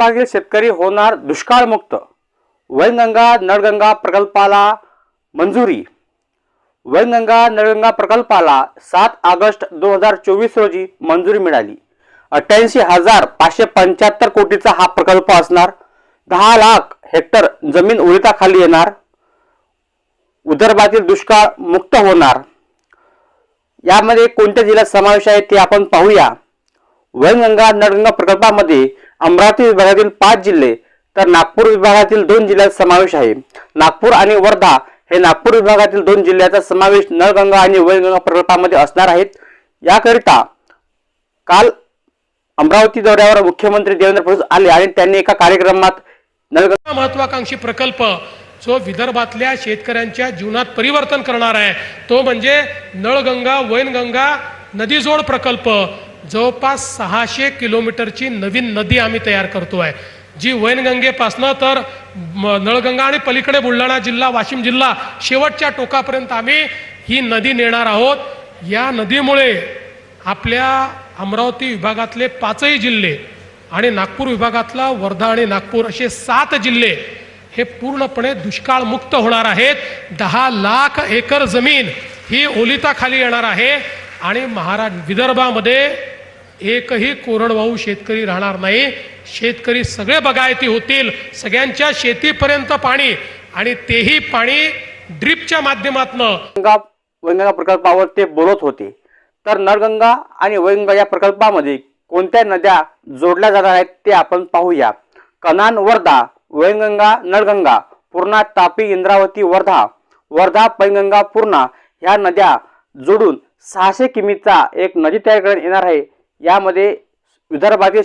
विभागातील शेतकरी होणार दुष्काळमुक्त. वैनगंगा नळगंगा प्रकल्पाला मंजुरी. वैनगंगा नळगंगा प्रकल्पाला सात ऑगस्ट दोन हजार चोवीस रोजी मंजुरी मिळाली. अठ्ठ्याऐंशी हजार पाचशे पंच्याहत्तर कोटीचा हा प्रकल्प असणार. दहा लाख हेक्टर जमीन उरिताखाली येणार. विदर्भातील दुष्काळ मुक्त होणार. यामध्ये कोणत्या जिल्ह्यात समावेश आहे ते आपण पाहूया. वैनगंगा नळगंगा प्रकल्पामध्ये अमरावती विभागातील पाच जिल्हे तर नागपूर विभागातील दोन जिल्ह्यात समावेश आहे. नागपूर आणि वर्धा हे नागपूर विभागातील दोन जिल्ह्याचा समावेश नळगंगा आणि वैनगंगा प्रकल्पामध्ये असणार आहेत. याकरिता काल अमरावती दौऱ्यावर मुख्यमंत्री देवेंद्र फडणवीस आले आणि त्यांनी एका कार्यक्रमात नळगंगा महत्वाकांक्षी प्रकल्प जो विदर्भातल्या शेतकऱ्यांच्या जीवनात परिवर्तन करणार आहे तो म्हणजे नळगंगा वैनगंगा नदीजोड प्रकल्प. जवळपास सहाशे किलोमीटरची नवीन नदी आम्ही तयार करतो आहे. जी वैनगंगेपासनं तर नळगंगा आणि पलीकडे बुलढाणा जिल्हा वाशिम जिल्हा शेवटच्या टोकापर्यंत आम्ही ही नदी नेणार आहोत. या नदीमुळे आपल्या अमरावती विभागातले पाचही जिल्हे आणि नागपूर विभागातला वर्धा आणि नागपूर असे सात जिल्हे हे पूर्णपणे दुष्काळमुक्त होणार आहेत. दहा लाख एकर जमीन ही ओलिताखाली येणार आहे आणि महारा विदर्भामध्ये एकही कोरडवाहू शेतकरी राहणार नाही. शेतकरी सगळे बगायती होतील. सगळ्यांच्या शेतीपर्यंत पाणी आणि तेही पाणी ड्रिपच्या माध्यमातून. गंगा वैनगंगा प्रकल्पावर ते बोलत होते. तर नळगंगा आणि वैनगंगा या प्रकल्पामध्ये कोणत्या नद्या जोडल्या जाणार आहेत ते आपण पाहूया. कनान वर्धा वैनगंगा नळगंगा पूर्णा तापी इंद्रावती वर्धा वर्धा पैनगंगा पूर्णा ह्या नद्या जोडून सहाशे किमीचा एक नदी तयार करण्यात येणार आहे. यामध्ये विदर्भातील